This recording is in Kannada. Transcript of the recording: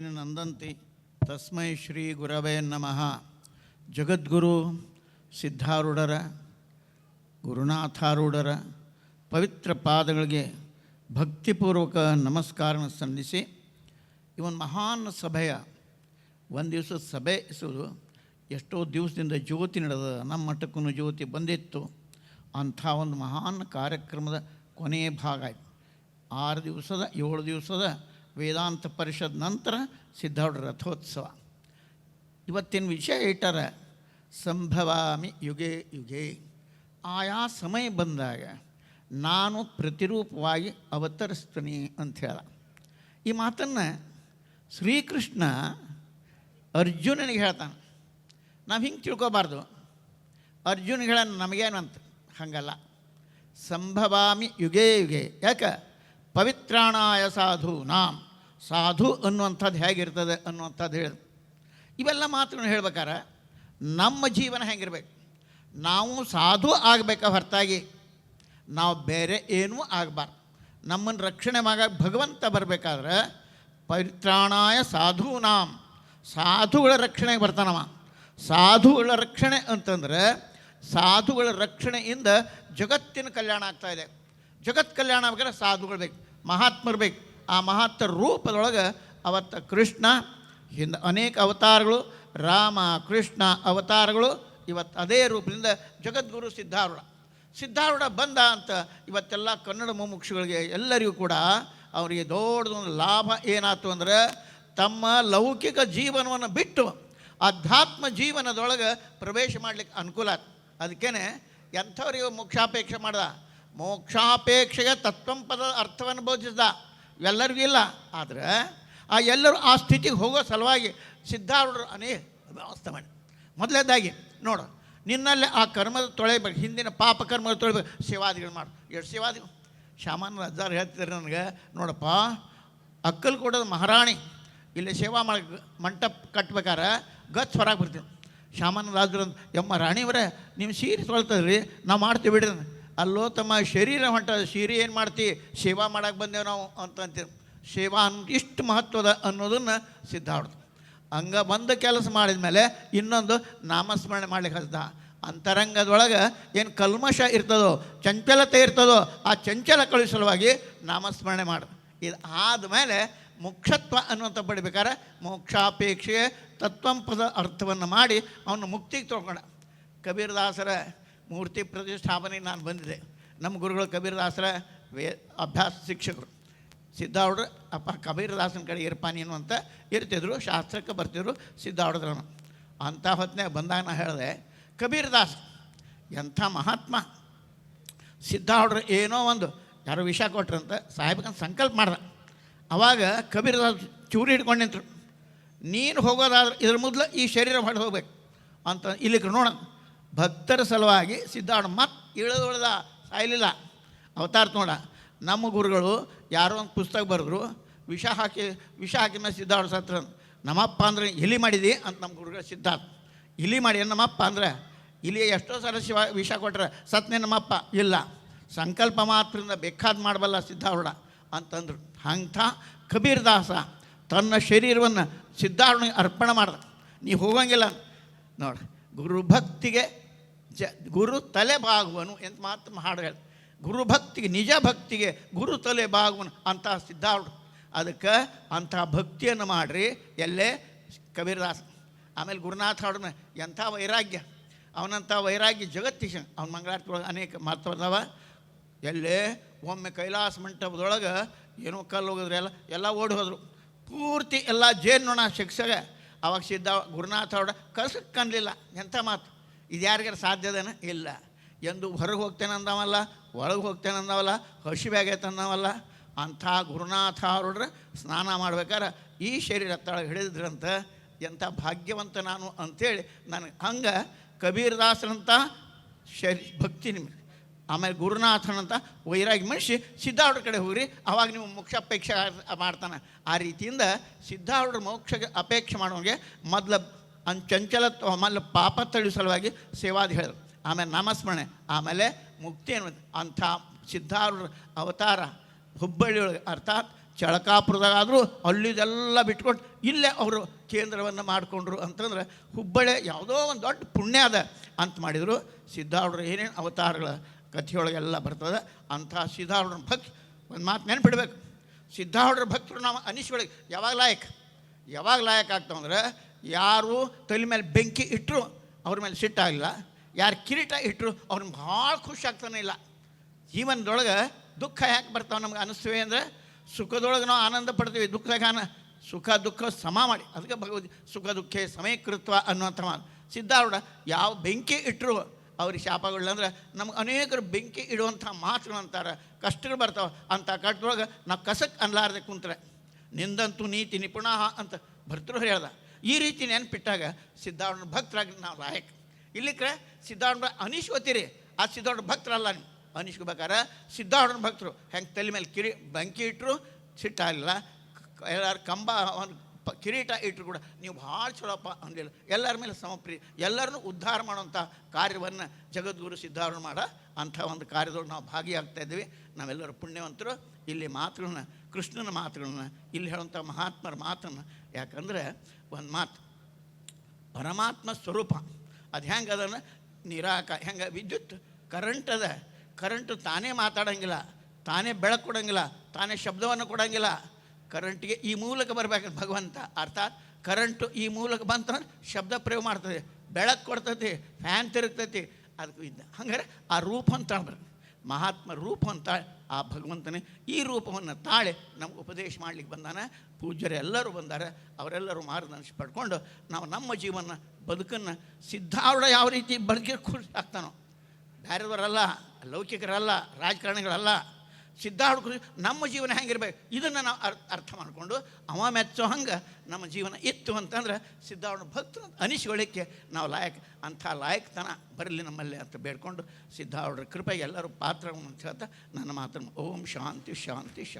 ನಂದಂತಿ, ತಸ್ಮೈ ಶ್ರೀ ಗುರವೇ ನಮಃ. ಜಗದ್ಗುರು ಸಿದ್ಧಾರೂಢರ, ಗುರುನಾಥಾರೂಢರ ಪವಿತ್ರ ಪಾದಗಳಿಗೆ ಭಕ್ತಿಪೂರ್ವಕ ನಮಸ್ಕಾರ ಸಲ್ಲಿಸಿ, ಈ ಮಹಾನ್ ಸಭೆಯ ಒಂದು ದಿವಸ ಸಭೆ ಇಸೋದು ಎಷ್ಟೋ ದಿವಸದಿಂದ ಜ್ಯೋತಿ ನಡೆದ, ನಮ್ಮ ಮಠಕ್ಕೂ ಜ್ಯೋತಿ ಬಂದಿತ್ತು. ಅಂಥ ಒಂದು ಮಹಾನ್ ಕಾರ್ಯಕ್ರಮದ ಕೊನೆಯ ಭಾಗ ಆಯಿತು. ಆರು ದಿವಸದ, ಏಳು ದಿವಸದ ವೇದಾಂತ ಪರಿಷತ್ ನಂತರ ಸಿದ್ಧಾರ್ಡ ರಥೋತ್ಸವ. ಇವತ್ತಿನ ವಿಷಯ ಏಟರ ಸಂಭವಾಮಿ ಯುಗೆ ಯುಗೆ. ಆಯಾ ಸಮಯ ಬಂದಾಗ ನಾನು ಪ್ರತಿರೂಪವಾಗಿ ಅವತರಿಸ್ತೀನಿ ಅಂತ ಹೇಳ. ಈ ಮಾತನ್ನು ಶ್ರೀಕೃಷ್ಣ ಅರ್ಜುನನಿಗೆ ಹೇಳ್ತಾನೆ. ನಾವು ಹಿಂಗೆ ತಿಳ್ಕೊಬಾರ್ದು. ಅರ್ಜುನ್ ಹೇಳ ನಮಗೇನಂತ ಹಾಗಲ್ಲ. ಸಂಭವಾಮಿ ಯುಗೇ ಯುಗೇ. ಯಾಕೆ? ಪವಿತ್ರಾಣಾಯ ಸಾಧು ನಾಂ ಸಾಧು ಅನ್ನುವಂಥದ್ದು ಹೇಗಿರ್ತದೆ ಅನ್ನುವಂಥದ್ದು ಹೇಳಿ. ಇವೆಲ್ಲ ಮಾತುಗಳನ್ನ ಹೇಳ್ಬೇಕಾರೆ ನಮ್ಮ ಜೀವನ ಹೆಂಗಿರ್ಬೇಕು? ನಾವು ಸಾಧು ಆಗಬೇಕ ಹೊರತಾಗಿ? ನಾವು ಬೇರೆ ಏನೂ ಆಗಬಾರ್ದು. ನಮ್ಮನ್ನು ರಕ್ಷಣೆ ಮಾಡ ಭಗವಂತ ಬರಬೇಕಾದ್ರೆ ಪವಿತ್ರಾಣಾಯ ನಾಮ್ ಸಾಧುಗಳ ರಕ್ಷಣೆಗೆ ಬರ್ತಾನವ. ಸಾಧುಗಳ ರಕ್ಷಣೆ ಅಂತಂದ್ರೆ ಸಾಧುಗಳ ರಕ್ಷಣೆಯಿಂದ ಜಗತ್ತಿನ ಕಲ್ಯಾಣ ಆಗ್ತಾ ಇದೆ. ಜಗತ್ ಕಲ್ಯಾಣ ಆಗ್ಬೇಕಾದ್ರೆ ಸಾಧುಗಳು ಬೇಕು. ಮಹಾತ್ಮರು ಬೇಕು. ಆ ಮಹತ್ತ ರೂಪದೊಳಗೆ ಅವತ್ತು ಕೃಷ್ಣ, ಹಿಂದ ಅನೇಕ ಅವತಾರಗಳು, ರಾಮ, ಕೃಷ್ಣ ಅವತಾರಗಳು ಇವತ್ತು ಅದೇ ರೂಪದಿಂದ ಜಗದ್ಗುರು ಸಿದ್ಧಾರೂಢ. ಸಿದ್ಧಾರೂಢ ಬಂದ ಅಂತ ಇವತ್ತೆಲ್ಲ ಕನ್ನಡ ಮುಮುಕ್ಷುಗಳಿಗೆ ಎಲ್ಲರಿಗೂ ಕೂಡ ಅವರಿಗೆ ದೊಡ್ಡದೊಂದು ಲಾಭ ಏನಾಯ್ತು ಅಂದ್ರೆ ತಮ್ಮ ಲೌಕಿಕ ಜೀವನವನ್ನು ಬಿಟ್ಟು ಅಧ್ಯಾತ್ಮ ಜೀವನದೊಳಗೆ ಪ್ರವೇಶ ಮಾಡಲಿಕ್ಕೆ ಅನುಕೂಲ ಆಯ್ತು. ಅದಕ್ಕೇ ಎಂಥವ್ರಿಗೆ ಮೋಕ್ಷಾಪೇಕ್ಷೆ ಮಾಡ್ದ. ಮೋಕ್ಷಾಪೇಕ್ಷೆಗೆ ತತ್ವಂ ಪದ ಅರ್ಥವನ್ನು ಬೋಧಿಸಿದ. ಎಲ್ಲರಿಗೂ ಇಲ್ಲ. ಆದರೆ ಆ ಎಲ್ಲರೂ ಆ ಸ್ಥಿತಿಗೆ ಹೋಗೋ ಸಲುವಾಗಿ ಸಿದ್ಧಾರೂಢರು ಅನೇ ವ್ಯವಸ್ಥೆ ಮಾಡಿ. ಮೊದಲನೇದಾಗಿ ನೋಡು, ನಿನ್ನಲ್ಲಿ ಆ ಕರ್ಮದ ತೊಳೆ ಬೇಕು ಹಿಂದಿನ ಪಾಪ ಕರ್ಮದ ತೊಳೆಬೇಕು ಸೇವಾದಿಗಳು ಮಾಡು. ಎಷ್ಟು ಸೇವಾದಿ ಶಾಮಾನ ಅಜ್ಜಾರು ಹೇಳ್ತಿದ್ದಾರೆ ನನಗೆ. ನೋಡಪ್ಪ, ಅಕ್ಕಲ್ ಕೊಡೋದು ಮಹಾರಾಣಿ. ಇಲ್ಲಿ ಸೇವಾ ಮಾಡಿ, ಮಂಟಪ ಕಟ್ಬೇಕಾರೆ ಗತ್ ಹೊರಗೆ ಬರ್ತೀನಿ. ಶಾಮಾನ ರಾಜರು ಯಮ್ಮ ರಾಣಿಯವರೇ ನಿಮ್ಮ ಸೀರೆ ತೊಳ್ತದ್ರಿ ನಾವು ಮಾಡ್ತೀವಿ ಬಿಡ್ರಿ ಅಲ್ಲೋ ತಮ್ಮ ಶರೀರ ಹೊಂಟ ಸೀರೆ ಏನು ಮಾಡ್ತಿ? ಸೇವಾ ಮಾಡಕ್ಕೆ ಬಂದೇವು ನಾವು ಅಂತ ಅಂತೀವಿ ಸೇವಾ ಅನ್ ಇಷ್ಟು ಮಹತ್ವದ ಅನ್ನೋದನ್ನು ಸಿದ್ಧಾರ್ಥ ಹಂಗ ಬಂದ ಕೆಲಸ ಮಾಡಿದ ಮೇಲೆ ಇನ್ನೊಂದು ನಾಮಸ್ಮರಣೆ ಮಾಡ್ಲಿಕ್ಕೆ ಹಚ್ದ. ಅಂತರಂಗದೊಳಗೆ ಏನು ಕಲ್ಮಶ ಇರ್ತದೋ, ಚಂಚಲತೆ ಇರ್ತದೋ, ಆ ಚಂಚಲ ಕಳಿಸಲುವಾಗಿ ನಾಮಸ್ಮರಣೆ ಮಾಡು ಇದು ಆದಮೇಲೆ ಮುಕ್ಷತ್ವ ಅನ್ನುವಂಥ ಪಡಿಬೇಕಾದ್ರೆ ಮೋಕ್ಷಾಪೇಕ್ಷೆ ತತ್ವಂಪದ ಅರ್ಥವನ್ನು ಮಾಡಿ ಅವನು ಮುಕ್ತಿಗೆ ತೊಗೊಂಡ ಕಬೀರದಾಸರ ಮೂರ್ತಿ ಪ್ರತಿಷ್ಠಾಪನೆಗೆ ನಾನು ಬಂದಿದೆ ನಮ್ಮ ಗುರುಗಳು ಕಬೀರದಾಸರ ವೇ, ಅಭ್ಯಾಸ ಶಿಕ್ಷಕರು. ಸಿದ್ಧಾವಡ್ರ ಅಪ್ಪ ಕಬೀರದಾಸನ ಕಡೆ ಇರಪ್ಪ ನೀನು ಅಂತ ಇರ್ತಿದ್ರು, ಶಾಸ್ತ್ರಕ್ಕೆ ಬರ್ತಿದ್ರು ಸಿದ್ಧಾವುಡ್ರನು ಅಂಥ ಹೊತ್ತಿನಾಗ ಬಂದಾಗ ನಾನು ಹೇಳಿದೆ ಕಬೀರದಾಸ್ ಎಂಥ ಮಹಾತ್ಮ. ಸಿದ್ಧಾರ್ಢರು ಏನೋ ಒಂದು, ಯಾರೋ ವಿಷ ಕೊಟ್ರಂತ ಸಾಹೇಬಕಂತ ಸಂಕಲ್ಪ ಮಾಡ್ದ. ಅವಾಗ ಕಬೀರದಾಸ್ ಚೂರಿ ಹಿಡ್ಕೊಂಡು ನಿಂತರು. ನೀನು ಹೋಗೋದಾದ್ರೆ ಇದ್ರ ಮೊದಲು ಈ ಶರೀರ ಹೊಡೆದು ಹೋಗ್ಬೇಕು ಅಂತ ಇಲ್ಲಿಗೆ ನೋಡೋಣ ಭಕ್ತರ ಸಲುವಾಗಿ ಸಿದ್ಧಾರ್ಥ ಮತ್ತೆ ಇಳಿದೊಳ್ದ ಸಾಯಲಿಲ್ಲ. ಅವತಾರ ನೋಡ. ನಮ್ಮ ಗುರುಗಳು ಯಾರೋ ಒಂದು ಪುಸ್ತಕ ಬರೆದ್ರು, ವಿಷ ಹಾಕಿ, ವಿಷ ಹಾಕಿದ ಮೇಲೆ ಸಿದ್ಧಾರ್ಥ ಸತ್ರ ನಮ್ಮಪ್ಪ ಅಂದ್ರೆ ಇಲಿ ಮಾಡಿದಿ ಅಂತ ನಮ್ಮ ಗುರುಗಳು ಸಿದ್ಧಾರ್ಥ. ಇಲಿ ಮಾಡಿ ನಮ್ಮಪ್ಪ ಅಂದ್ರೆ ಇಲ್ಲಿ ಎಷ್ಟೋ ಸಲ ಶಿವ ವಿಷ ಕೊಟ್ಟರೆ ಸತ್ನೇ ನಮ್ಮಪ್ಪ. ಇಲ್ಲ. ಸಂಕಲ್ಪ ಮಾತ್ರದಿಂದ ಬೇಕಾದ ಮಾಡಬಲ್ಲ ಸಿದ್ಧಾರೂಢ ಅಂತಂದರು. ಅಂಥ ಕಬೀರ್ದಾಸ ತನ್ನ ಶರೀರವನ್ನು ಸಿದ್ಧಾರೂಢನಿಗೆ ಅರ್ಪಣೆ ಮಾಡ್ದ. ನೀ ಹೋಗಂಗಿಲ್ಲ. ನೋಡಿ. ಗುರು ಭಕ್ತಿಗೆ ಜ, ಗುರು ತಲೆ ಬಾಗುವನು ಎಂತ ಮಾತು ಹಾಡು ಹೇಳಿ. ಗುರು ಭಕ್ತಿಗೆ ನಿಜ ಭಕ್ತಿಗೆ ಗುರು ತಲೆ ಬಾಗುವನು ಅಂತ ಸಿದ್ಧಾರೂಢ ಅದಕ್ಕೆ ಅಂಥ ಭಕ್ತಿಯನ್ನು ಮಾಡಿರಿ, ಎಲ್ಲೇ ಕಬೀರದಾಸ. ಆಮೇಲೆ ಗುರುನಾಥ ಹಾಡನ ಎಂಥ ವೈರಾಗ್ಯ. ಅವನಂಥ ವೈರಾಗ್ಯ ಜಗತ್ತಿಶ ಅವನ ಮಂಗಳಾರತಿ ಒಳಗೆ ಅನೇಕ ಮಾತುವದಾವ ಎಲ್ಲೇ ಒಮ್ಮೆ ಕೈಲಾಸ ಮಂಟಪದೊಳಗೆ ಏನೋ ಕಲ್ಲು ಹೋಗಿದ್ರೆ ಎಲ್ಲ ಎಲ್ಲ ಓಡಿ ಹೋದರು. ಪೂರ್ತಿ ಎಲ್ಲ ಜೇನು ನೋಣ ಶಿಕ್ಷಕ ಅವಾಗ ಸಿದ್ಧ ಗುರುನಾಥ ಅವಡ ಕಸಕ್ಕೆ ಕಾಣಲಿಲ್ಲ ಎಂಥ ಮಾತು? ಇದು ಯಾರಿಗಾರ ಸಾಧ್ಯದೇನ ಇಲ್ಲ. ಎಂದು ಹೊರಗೆ ಹೋಗ್ತೇನೆ ಅಂದವಲ್ಲ, ಒಳಗೆ ಹೋಗ್ತೇನೆ ಅಂದವಲ್ಲ ಹಸಿವಾಗೈತೆ ಅಂದವಲ್ಲ, ಅಂಥ ಗುರುನಾಥ ಅವ್ರ ಸ್ನಾನ ಮಾಡ್ಬೇಕಾರೆ ಈ ಶರೀರ ತಳ ಹಿಡಿದ್ರಂತ ಎಂಥ ಭಾಗ್ಯವಂತ ನಾನು ಅಂಥೇಳಿ ನನಗೆ ಹಂಗೆ ಕಬೀರದಾಸರಂಥ ಶರಿ ಭಕ್ತಿ ನಿಮಗೆ. ಆಮೇಲೆ ಗುರುನಾಥನಂತ ವೈರಾಗಿ ಮನುಷ್ಯ ಸಿದ್ಧಾರೂಢ ಕಡೆ ಹೋಗ್ರಿ, ಅವಾಗ ನೀವು ಮೋಕ್ಷ ಅಪೇಕ್ಷೆ ಮಾಡ್ತಾನೆ. ಆ ರೀತಿಯಿಂದ ಸಿದ್ಧಾರೂಢ ಮೋಕ್ಷ ಅಪೇಕ್ಷೆ ಮಾಡೋರಿಗೆ ಮೊದಲ ಅನ್ ಚಂಚಲತ್ವ, ಮೊದಲು ಪಾಪ ತಳಿ ಸಲುವಾಗಿ ಸೇವಾದಿ ಹೇಳಿದ್ರು. ಆಮೇಲೆ ನಾಮಸ್ಮರಣೆ, ಆಮೇಲೆ ಮುಕ್ತಿ ಅನ್ನೋದು ಅಂಥ ಸಿದ್ಧಾರೂಢ ಅವತಾರ ಹುಬ್ಬಳ್ಳಿಯೊಳಗೆ ಅರ್ಥಾತ್ ಚಳಕಾಪುರದಾಗಾದರೂ ಅಲ್ಲಿದೆಲ್ಲ ಬಿಟ್ಕೊಟ್ಟು ಇಲ್ಲೇ ಅವರು ಕೇಂದ್ರವನ್ನು ಮಾಡಿಕೊಂಡ್ರು ಅಂತಂದ್ರೆ ಹುಬ್ಬಳ್ಳಿ ಯಾವುದೋ ಒಂದು ದೊಡ್ಡ ಪುಣ್ಯ ಅದ ಅಂತ ಮಾಡಿದರು. ಸಿದ್ಧಾರೂಢರು ಏನೇನು ಅವತಾರಗಳ ಕಥೆಯೊಳಗೆಲ್ಲ ಬರ್ತದೆ. ಅಂಥ ಸಿದ್ಧಾರೂಢನ ಭಕ್ತಿ, ಒಂದು ಮಾತು ನೆನ್ಪಿಡ್ಬೇಕು. ಸಿದ್ಧಾರೂಢರ ಭಕ್ತರು ನಾವು ಅನಿಸ್ಕೊಳಗೆ ಯಾವಾಗ ಲಾಯಕ್? ಯಾವಾಗ ಲಾಯಕ್ ಆಗ್ತಾವಂದ್ರೆ, ಯಾರು ತಲೆ ಮೇಲೆ ಬೆಂಕಿ ಇಟ್ಟರು ಅವ್ರ ಮೇಲೆ ಸಿಟ್ಟಾಗಿಲ್ಲ ಯಾರು ಕಿರೀಟ ಇಟ್ಟರು ಅವ್ರನ್ನ ಭಾಳ ಖುಷಿ ಆಗ್ತಾನೆ ಇಲ್ಲ. ಜೀವನದೊಳಗೆ ದುಃಖ ಯಾಕೆ ಬರ್ತಾವೆ ನಮ್ಗೆ ಅನಿಸ್ತೀವಿ ಅಂದರೆ, ಸುಖದೊಳಗೆ ನಾವು ಆನಂದ ಪಡ್ತೀವಿ ದುಃಖಗಾನ ಸುಖ ದುಃಖ ಸಮ ಮಾಡಿ. ಅದಕ್ಕೆ ಭಗವದ್ ಸುಖ ದುಃಖ ಸಮಯಕೃತ್ವ ಅನ್ನುವಂಥ ಮಾತು. ಸಿದ್ಧಾರೂಢ, ಯಾವ ಬೆಂಕಿ ಇಟ್ಟರು ಅವ್ರಿಗೆ ಶಾಪಗಳು ಅಂದ್ರೆ ನಮ್ಗೆ ಅನೇಕರು ಬೆಂಕಿ ಇಡುವಂಥ ಮಾತುಗಳು ಅಂತಾರೆ, ಕಷ್ಟಗಳು ಬರ್ತಾವೆ. ಅಂಥ ಕಟ್ಟದೊಳಗೆ ನಾವು ಕಸಕ್ಕೆ ಅನ್ಲಾರ್ದೆ ಕುಂತ್ರೆ, ನಿಂದಂತೂ ನೀತಿ ನಿಪುಣ ಅಂತ ಭರ್ತೃ ಹೇಳ್ದ. ಈ ರೀತಿ ನೆನಪಿಟ್ಟಾಗ ಸಿದ್ಧಾರೂಢ ಭಕ್ತರಾಗಿ ನಾವು ಲಾಯಕ್ ಇಲ್ಲಿಕ್ರೆ ಸಿದ್ಧಾರೂಢ ಓದ್ತೀರಿ? ಆ ಸಿದ್ಧಾರ್ಣ ಭಕ್ತರಲ್ಲ ನೀವು. ಅನಿಸ್ಕೋಬೇಕಾರೆ ಸಿದ್ಧಾರೂಢನ ಭಕ್ತರು. ಹೆಂಗೆ ತಲೆ ಮೇಲೆ ಕಿರಿ ಬೆಂಕಿ ಇಟ್ಟರು ಸಿಟ್ಟಾಗಲಿಲ್ಲ ಎಲ್ಲರೂ ಕಂಬ ಒಂದು ಪ, ಕಿರೀಟ ಇಟ್ಟರು ಕೂಡ ನೀವು ಭಾಳ ಚಲೋಪ್ಪ ಅಂದಿಲ್ಲ ಎಲ್ಲರ ಮೇಲೆ ಸಮಪ್ರಿ, ಎಲ್ಲರನ್ನೂ ಉದ್ಧಾರ ಮಾಡುವಂಥ ಕಾರ್ಯವನ್ನು ಜಗದ್ಗುರು ಸಿದ್ಧಾರೂಢ ಮಾಡ. ಅಂಥ ಒಂದು ಕಾರ್ಯದೊಳಗೆ ನಾವು ಭಾಗಿಯಾಗ್ತಾ ಇದ್ದೀವಿ. ನಾವೆಲ್ಲರೂ ಪುಣ್ಯವಂತರು. ಇಲ್ಲಿ ಮಾತುಗಳನ್ನ, ಕೃಷ್ಣನ ಮಾತುಗಳನ್ನ, ಇಲ್ಲಿ ಹೇಳುವಂಥ ಮಹಾತ್ಮರ ಮಾತನ್ನು. ಯಾಕಂದರೆ ಒಂದು ಮಾತು, ಪರಮಾತ್ಮ ಸ್ವರೂಪ. ಅದು ಹೆಂಗೆ ಅದನ್ನು ನಿರಾಕ, ಹೆಂಗೆ? ವಿದ್ಯುತ್ ಕರೆಂಟ್ ಅದ. ಕರೆಂಟು ತಾನೇ ಮಾತಾಡಂಗಿಲ್ಲ. ತಾನೇ ಬೆಳಕು ಕೊಡಂಗಿಲ್ಲ. ತಾನೇ ಶಬ್ದವನ್ನು ಕೊಡಂಗಿಲ್ಲ. ಕರೆಂಟಿಗೆ ಈ ಮೂಲಕ ಬರಬೇಕು ಭಗವಂತ. ಅರ್ಥಾತ್ ಕರೆಂಟು ಈ ಮೂಲಕ ಬಂತು ಶಬ್ದ ಪ್ರಯೋಗ ಮಾಡ್ತದೆ. ಬೆಳಕು ಕೊಡ್ತತಿ ಫ್ಯಾನ್ ತಿರುಗ್ತತಿ ಅದಕ್ಕೂ ಇದ್ದ. ಹಂಗಾರೆ ಆ ರೂಪ ಅಂತ ಬರ್ತದೆ ಮಹಾತ್ಮ ರೂಪ ಅಂತ ಆ ಭಗವಂತನೇ ಈ ರೂಪವನ್ನು ತಾಳೆ ನಮ್ಗೆ ಉಪದೇಶ ಮಾಡಲಿಕ್ಕೆ ಬಂದಾನೆ. ಪೂಜ್ಯರೆಲ್ಲರೂ ಬಂದಾರೆ. ಅವರೆಲ್ಲರೂ ಮಾರ್ಗದರ್ಶನ ಪಡ್ಕೊಂಡು ನಾವು ನಮ್ಮ ಜೀವನ ಬದುಕನ್ನು ಸಿದ್ಧಾರೂಢ ಯಾವ ರೀತಿ ಬದುಕಿ ಖುಷಿ ಆಗ್ತಾನೋ. ಬೇರೆಯವರಲ್ಲ, ಲೌಕಿಕರಲ್ಲ, ರಾಜಕಾರಣಿಗಳಲ್ಲ ಸಿದ್ಧಾರೂಢ ಕೃಷಿ, ನಮ್ಮ ಜೀವನ ಹೆಂಗಿರ್ಬೇಕು? ಇದನ್ನು ನಾವು ಅರ್, ಅರ್ಥ ಮಾಡಿಕೊಂಡು ಅವ ಮೆಚ್ಚೋ ಹಂಗೆ ನಮ್ಮ ಜೀವನ ಇತ್ತು ಅಂತಂದ್ರೆ ಸಿದ್ಧಾರ್ಥ ಭಕ್ತರು ಅನಿಸ್ಕೊಳ್ಳಿಕ್ಕೆ ನಾವು ಲಾಯಕ್, ಅಂಥ ಲಾಯಕ್ತನ ಬರಲಿ ನಮ್ಮಲ್ಲಿ ಅಂತ ಬೇಡ್ಕೊಂಡು ಸಿದ್ಧಾರೂಢರ ಕೃಪೆಗೆ ಎಲ್ಲರೂ ಪಾತ್ರವನ್ನು ಅಂತ ಹೇಳ್ತಾ ನನ್ನ ಮಾತನ್ನು ಓಂ ಶಾಂತಿ ಶಾಂತಿ ಶಾಂತಿ.